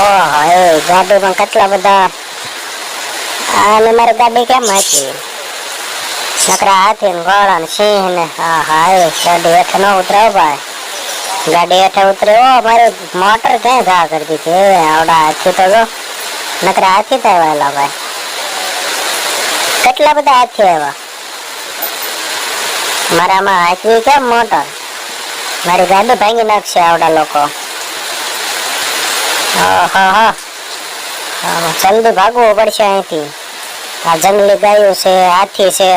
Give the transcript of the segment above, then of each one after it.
ઓહો એ ગાડીમાં કેટલા બધા અને મારી ગાડી કેમ હતી નકરા હાથી ને ઘોડા ને સિંહ ને હા હા એ ગાડી હેઠે ન ઉતરાવ ભાઈ ગાડી હેઠે ઉતરે ઓ મારી મોટર ક્યાં ઘા કરી દીધી એ આવડા હાથી તો જો નકરા હાથી તો આવેલા ભાઈ કેટલા બધા હાથી આવ્યા મારામાં હાથી કેમ મોટર મારી ગાડી ભાંગી નાખશે આવડા લોકો ઓહો જલ્દી ભાગવું પડશે અહીંથી. આ જંગલી ગાયો છે, હાથી છે.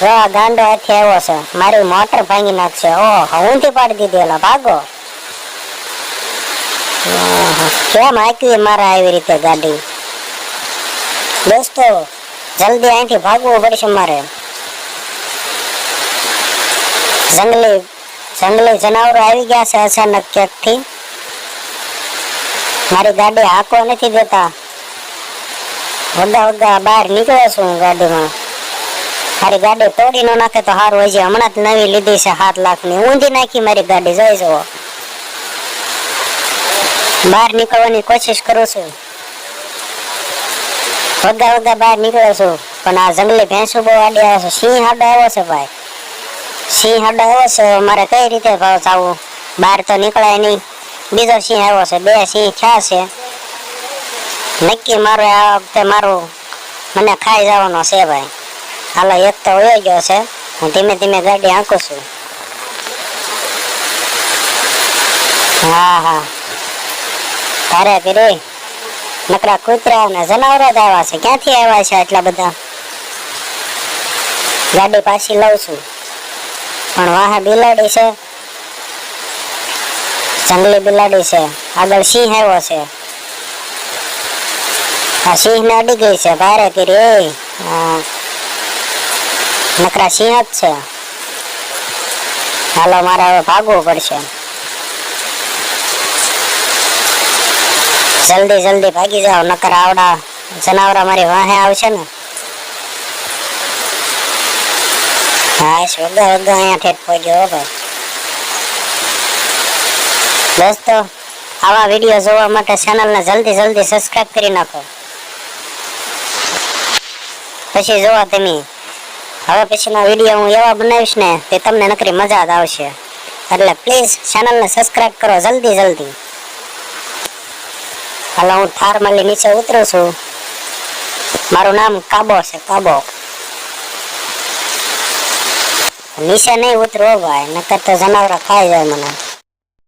જો ગાંડો હાથી આવ્યો છે, મારી મોટર ભાંગી નાખશે. ઓહો, ઊંધી પાડી દીધી એલા ભાગો. કેમ હાંકવી મારા આવી રીતે ગાડી? દોસ્તો, જલ્દી અહીંથી ભાગવું પડશે મારે. જંગલી જંગલી જનાવરો આવી ગયા છે અચાનક ક્યાંકથી? મારી ગાડી હાંકવા નથી દેતા વગા વગા બહાર નીકળે છું હું ગાડીમાં મારી ગાડી તોડી ન નાખે તો સારું હજી હમણાં જ નવી લીધી છે સાત લાખની ઊંધી નાખી મારી ગાડી જોઈ જુઓ બહાર નીકળવાની કોશિશ કરું છું વગા વગા બહાર નીકળે છું પણ આ જંગલી ભેંસું બહુ આડી આવે છે સિંહ આડો આવ્યો છે ભાઈ સિંહ આડો આવ્યો છે મારે કઈ રીતે ભાવ થવું બહાર તો નીકળાય નહીં બીજો સિંહ આવ્યો છે, બે સિંહ થયા છે. નક્કી મારે આ વખતે મારું મને ખાઈ જવાનો છે ભાઈ. હાલો, એક તો વયો ગયો છે. હું ધીમે ધીમે ગાડી આંકું છું. હા હા. તારે પીરી નકરા કૂતરા ને જનાવરો જ આવ્યા છે. ક્યાંથી આવ્યા છે આટલા બધા? ગાડી પાછી લઉં છું. પણ વાહ બિલાડી છે. જંગલી બિલાડી છે આગળ સિંહ આવ્યો છે આ સિંહ ને અડી ગઈ છે ભારે કરી એ હા. નકરા સિંહ જ છે હાલો મારે હવે ભાગવું પડશે જલ્દી જલ્દી ભાગી જાઓ નકર આવડા જનાવરા મારી વાહે આવશે ને હા વગા વગા અહીંયા ઠેઠ પહોંચ્યો હો ભાઈ દોસ્તો આવા વીડિયો જોવા માટે ચેનલને જલ્દી જલ્દી સબસ્ક્રાઇબ કરી નાખો. પછી જોવા તમે. હવે પછીના વીડિયો હું એવા બનાવીશ ને તે તમને નકરી મજા જ આવશે. એટલે પ્લીઝ ચેનલને સબસ્ક્રાઇબ કરો જલ્દી જલ્દી. હાલો, હું થાર માલી નીચે ઉતરું છું. મારું નામ કાબો છે, કાબો. નીચે નહીં ઉતરો ભાઈ, નકર તો જનાવરા ખાઈ જાય મને.